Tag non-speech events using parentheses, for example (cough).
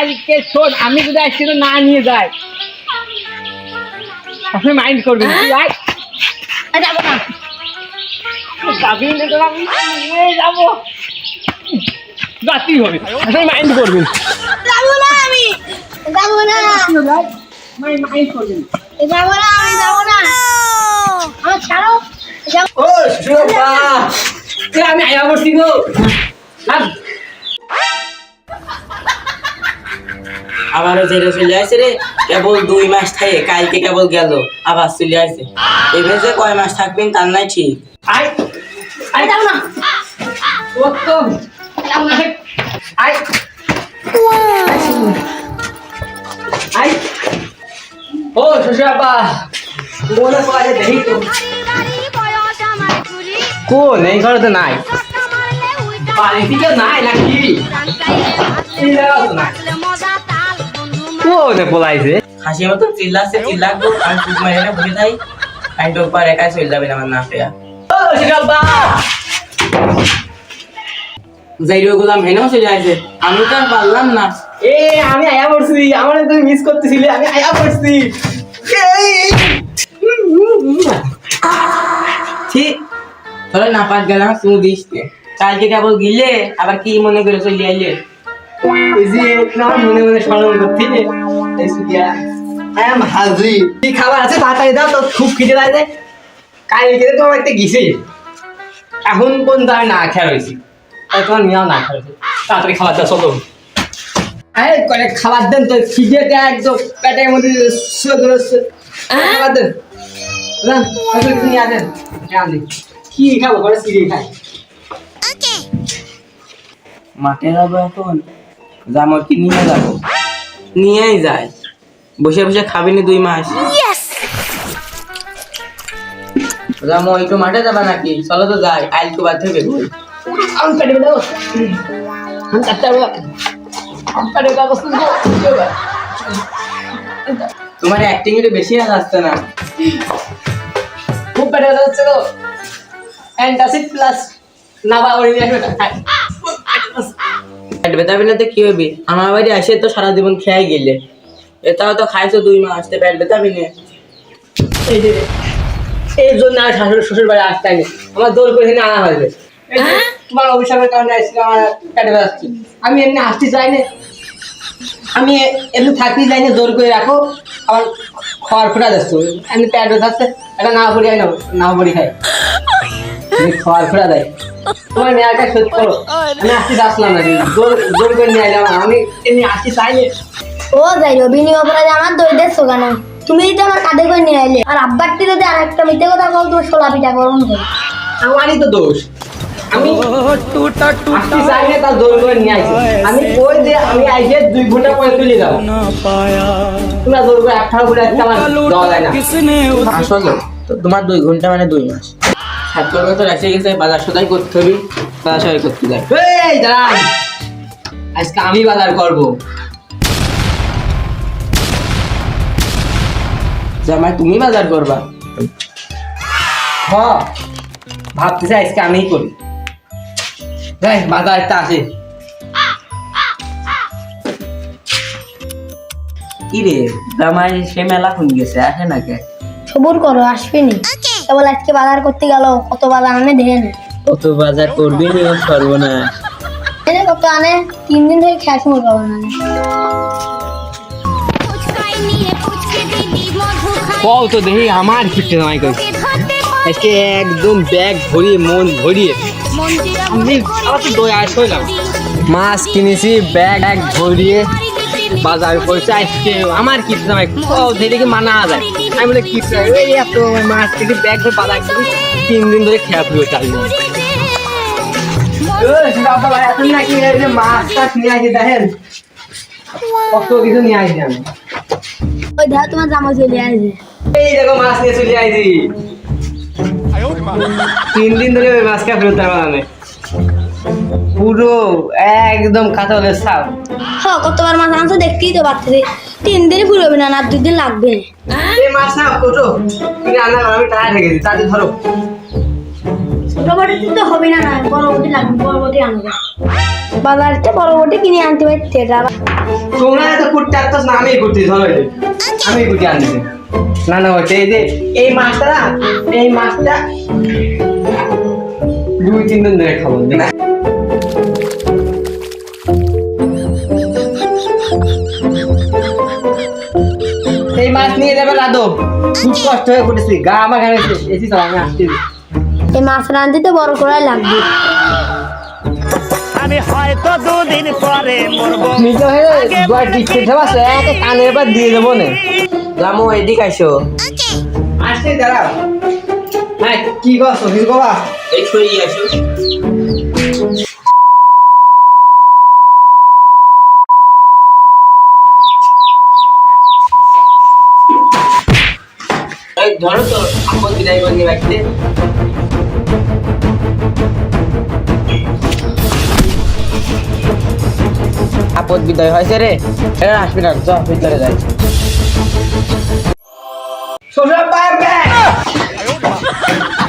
কালকে শোন আমি যদি তো না নিয়ে যাই। আপনি মাইন্ড করবেন। তুই আয়। যাব না। যাবি আমি নিয়ে যাব। যাতেই হবে। আপনি মাইন্ড করবেন। যাব না আমি। যাব না। মাইন্ড করবেন। যাব না আমি যাব না। আমার ছাড়ো। যাব। ও সুরপা আমি আয়া গো আবারও যেটা চলে আসছে রে। কেবল দুই মাস থাকে কালকে কেবল গেল আবার চলে আসছে এবার যে কয় মাস থাকবেন তার নাই ঠিক। না। মনে পড়ে দেখি তো। কোন? এই ঘরে তো নাই। বাড়ি থেকে নাই নাকি? এই জায়গাও তো নাই। কোনে পলাইছে হাসি মতো চিল্লাচ্ছে চিল্লাকবো আমি চুপ মেরে না বুঝে যাই আমি তোর পর একাই চলে যাবে আমার না পেয়া ও সুরপা যাইরো গোলাম হেনেও চলে আসছে আমি তো আর পারলাম না। এ আমি আয়া পড়ছি আমার তুমি মিস করতেছিলে আমি আয়া পড়ছি। ঠিক তোরা না গেলাম তুই দিস কালকে কেবল গিলে আবার কি মনে করে চলে আইলে? এই যে না মনে মনে স্মরণ করছি আই এম হাজি। কি খাবার আছে? তাড়াতাড়ি দাও তো খুব খিদে লাগে কালকে তো আমার একটা গেছে। এখন পর্যন্ত আমি না খেয়ে রয়েছি। তাই তোমার মেয়েও না খেয়ে রয়েছে। তাড়াতাড়ি খাবার দাও চলো। আরে করে খাবার দেন তো খিদেটা একদম পেটের মধ্যে শুয়ে- খাবার দেন। নিয়ে আসেন। হ্যাঁ। কি খাব? করে সিরিয়ে খাই। মাঠে যাব এখন জামর কি নিয়ে যাব? নিয়েই যায়। বসে বসে খাবি নি দুই মাস। জামো একটু মাঠে যাবা নাকি? চলো তো যাই আইল তো বাদ থেকে বই আমি পেটে দাও আমি চারটা আমি পেটে দাও তোমার অ্যাক্টিং একটু বেশি আসছে না। খুব পেটে ব্যথা হচ্ছে তো অ্যান্টাসিড প্লাস নাবা আসবে। পেট ব্যথা পেলে কি হবে? আমার বাড়ি আসে তো সারা জীবন খেয়ে গেলে। এটাও তো খাইছো দুই মাস তো পেট ব্যথা পেলে এই জন্য আর শাশুড়ি শ্বশুর বাড়ি আসতে হয়নি। আমার দৌড় করে এখানে আনা হয়েছে তোমার অভিশাপের কারণে আসছিল আমার পেটে ব্যথা। আমি এমনি আসতে চাই না। আমি এমনি থাকতে চাই না জোর করে রাখো। আমার খাওয়ার ফুটা যাচ্ছে এমনি পেট ব্যথা হচ্ছে এটা না পড়ি না না পড়ি খাই। খাওয়ার ফুটা দেয়। তোমার করো। আমি না জোর জোর করে নিয়ে আমি এমনি ও যাই বিনি অপরাধে আমার দই কেন? তুমি যদি আমার কাঁধে করে নিয়ে আইলে। আর আব্বার তীরে আর একটা মিথ্যে কথা বল তোমার সোলা পিঠা করুন আমারই তো দোষ। আমি তার জোর করে নিয়ে আমি কই যে আমি আইসে দুই ঘণ্টা পরে চলে যাব। তোমরা জোর করে একটা করে আসতে আমার যাওয়া যায় না আসলে তোমার দুই ঘণ্টা মানে দুই মাস। ছাত্র বছর এসে গেছে বাজার সদাই করতে হবে বাজার সদাই করতে যায় এই দাঁড়ান! আজকে আমি বাজার করব। জামাই তুমি বাজার করবা? হ ভাবতেছি আজকে আমিই করি। যাই বাজার একটা আসে কি রে জামাই সে মেলা খুন গেছে আসে না কে সবুর করো আসবিনি কেবল আজকে বাজার করতে গেল কত বাজার আনে কত বাজার করবি নি এনে কত আনে? তিন দিন ধরে খেয়াল সময় পাবো না কও তো দেখি আমার ক্ষেত্রে জামাই কই আজকে একদম ব্যাগ ভরিয়ে মন ভরিয়ে। আমি আমার তো দই আস হইলাম মাছ কিনেছি ব্যাগ ব্যাগ ভরিয়ে। বাজার করছে আমার কি ধরে মানা যায়। আমি বলে কি এই এত মাছ ব্যাগ ভরে বাজার করি তিন দিন ধরে খেয়া পুরো চালু এই দেখো তোমার জামা চলে আসবে এই দেখো মাছ নিয়ে চলে আইছি তিন দিন ধরে মাছ খেয়ে ফেরত মানে পুরো একদম কাতলের সাপ হ্যাঁ কতবার মাছ আনছো দেখতেই তো পাচ্ছি। তিন দিনই পুরোবে না আর দুই দিন লাগবে। এই মাছ না ওঠো। তুমি আনা আমি টায়ার হয়ে গেছি তাদের ধরো। ছোট বড় তো হবে না না বড় বড় লাগবে বড় বড় আনবে। বাজারটা বড় বটে কিনে আনতে পারছে এটা তোমরা এত করতে আসতেছ না আমি করতে ধরো আমি করতে আনছি। না না হচ্ছে এই যে এই মাছটা এই মাছটা দুই তিন দিন ধরে খাব দেখ। মাছ নিয়ে যাবে লাদো। খুব কষ্ট হয়ে পড়েছি গা আমার ঘামে এসি চল আসছি এই মাছ রাঁধতে তো বড় করাই লাগবে। আমি হয়তো দুদিন পরে মরবো। নিজে হয়ে দুয়ার টিকতে আছে একে কানের এবার দিয়ে দেবো না। রামু এদিক আইসো হ্যাঁ কি করছ কিছু বাবা? এই সই আসো। ধরো তো আপন বিদায় বন্দি রাখতে আপদ বিদায় হয়েছে রে। এরা আসবি না চ ভিতরে যাই। শ্বশুর পায়ে (laughs)